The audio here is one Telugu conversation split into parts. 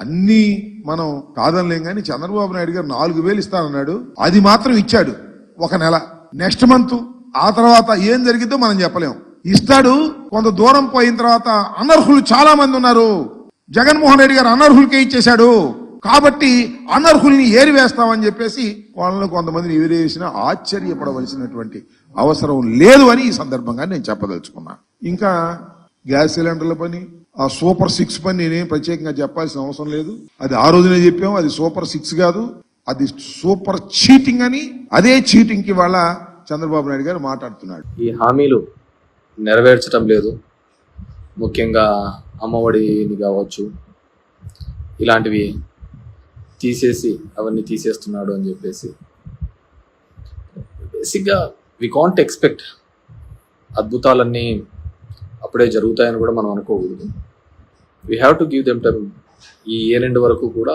అన్నీ మనం కాదనలేం కానీ చంద్రబాబు నాయుడు గారు నాలుగు వేలు ఇస్తానన్నాడు. అది మాత్రం ఇచ్చాడు ఒక నెల. నెక్స్ట్ మంత్ ఆ తర్వాత ఏం జరిగిద్దో మనం చెప్పలేం. ఇస్తాడు కొంత దూరం పోయిన తర్వాత అనర్హులు చాలా మంది ఉన్నారు. జగన్మోహన్ రెడ్డి గారు అనర్హులకే ఇచ్చేశాడు. కాబట్టి అనర్హుల్ని ఏరివేస్తామని చెప్పేసి వాళ్ళని కొంతమందిని ఏరివేసిన ఆశ్చర్యపడవలసినటువంటి అవసరం లేదు అని ఈ సందర్భంగా నేను చెప్పదలుచుకున్నా. ఇంకా గ్యాస్ సిలిండర్ల పని ఆ సూపర్ సిక్స్ పని నేనేం ప్రత్యేకంగా చెప్పాల్సిన అవసరం లేదు. అది ఆ రోజునే చెప్పాము అది సూపర్ సిక్స్ కాదు అది సూపర్ చీటింగ్ అని అదే చీటింగ్కి వాళ్ళ చంద్రబాబు నాయుడు గారు మాట్లాడుతున్నాడు. ఈ హామీలు నెరవేర్చడం లేదు. ముఖ్యంగా అమ్మఒడిని కావచ్చు ఇలాంటివి తీసేసి అవన్నీ తీసేస్తున్నాడు అని చెప్పేసి. బేసిక్గా వి కాంట్ ఎక్స్పెక్ట్ అద్భుతాలన్నీ అప్పుడే జరుగుతాయని కూడా మనం అనుకోకూడదు. We have to give them time ఈ ఇయర్ ఎండ్ వరకు కూడా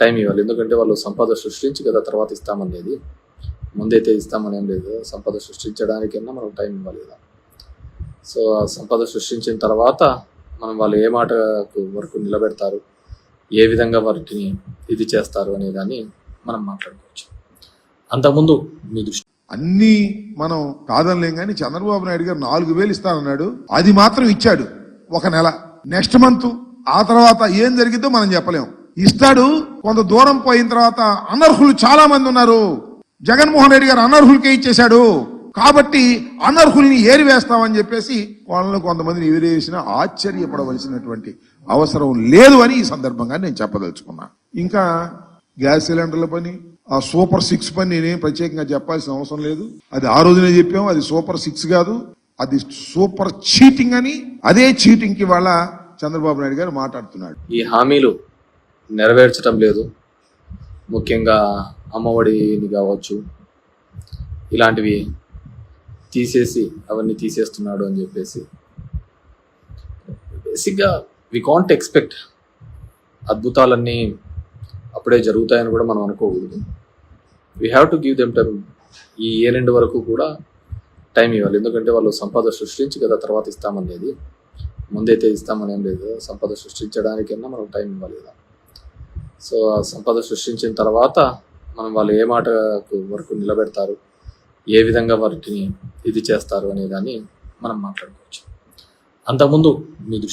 టైం ఇవ్వాలి. ఎందుకంటే వాళ్ళు సంపద సృష్టించి కదా తర్వాత ఇస్తామనేది. ముందైతే ఇస్తామని ఏం లేదు. సంపద సృష్టించడానికైనా మనం టైం ఇవ్వాలి కదా. సో ఆ సంపద సృష్టించిన తర్వాత మనం వాళ్ళు ఏ మాట వరకు నిలబెడతారు? ఏ విధంగా వాటిని ఇది చేస్తారు అనే దాన్ని మనం మాట్లాడుకోవచ్చు. అంతకుముందు మీ దృష్టి అన్నీ మనం కాదనలేం కానీ చంద్రబాబు నాయుడు గారు నాలుగు వేలు ఇస్తానన్నాడు. అది మాత్రం ఇచ్చాడు ఒక నెల. నెక్స్ట్ మంత్ ఆ తర్వాత ఏం జరిగిద్దో మనం చెప్పలేం. ఇస్తాడు కొంత దూరం పోయిన తర్వాత అనర్హులు చాలా మంది ఉన్నారు. జగన్మోహన్ రెడ్డి గారు అనర్హులకే ఇచ్చేశాడు. కాబట్టి అనర్హుల్ని ఏరివేస్తామని చెప్పేసి వాళ్ళని కొంతమందిని ఏరివేసిన ఆశ్చర్యపడవలసినటువంటి అవసరం లేదు అని ఈ సందర్భంగా నేను చెప్పదలుచుకున్నా. ఇంకా గ్యాస్ సిలిండర్ల పని ఆ సూపర్ సిక్స్ పని నేనేం ప్రత్యేకంగా చెప్పాల్సిన అవసరం లేదు. అది ఆ రోజునే చెప్పాము అది సూపర్ సిక్స్ కాదు అది సూపర్ చీటింగ్ అని అదే చీటింగ్కి వాళ్ళ చంద్రబాబు నాయుడు గారు మాట్లాడుతున్నాడు. ఈ హామీలు నెరవేర్చడం లేదు. ముఖ్యంగా అమ్మఒడిని కావచ్చు ఇలాంటివి తీసేసి అవన్నీ తీసేస్తున్నాడు అని చెప్పేసి. బేసిక్గా వి కాంట్ ఎక్స్పెక్ట్ అద్భుతాలన్నీ అప్పుడే జరుగుతాయని కూడా మనం అనుకోకూడదు. We have to give them time ఈ ఇయర్ ఎండ్ వరకు కూడా టైం ఇవ్వాలి. ఎందుకంటే వాళ్ళు సంపద సృష్టించి కదా తర్వాత ఇస్తామనేది. ముందైతే ఇస్తామని ఏం లేదు. సంపద సృష్టించడానికైనా మనం టైం ఇవ్వాలి కదా. సో ఆ సంపద సృష్టించిన తర్వాత మనం వాళ్ళు ఏ మాట వరకు నిలబెడతారు? ఏ విధంగా వాటిని ఇది చేస్తారు అనే దాన్ని మనం మాట్లాడుకోవచ్చు. అంతకుముందు మీ దృష్టి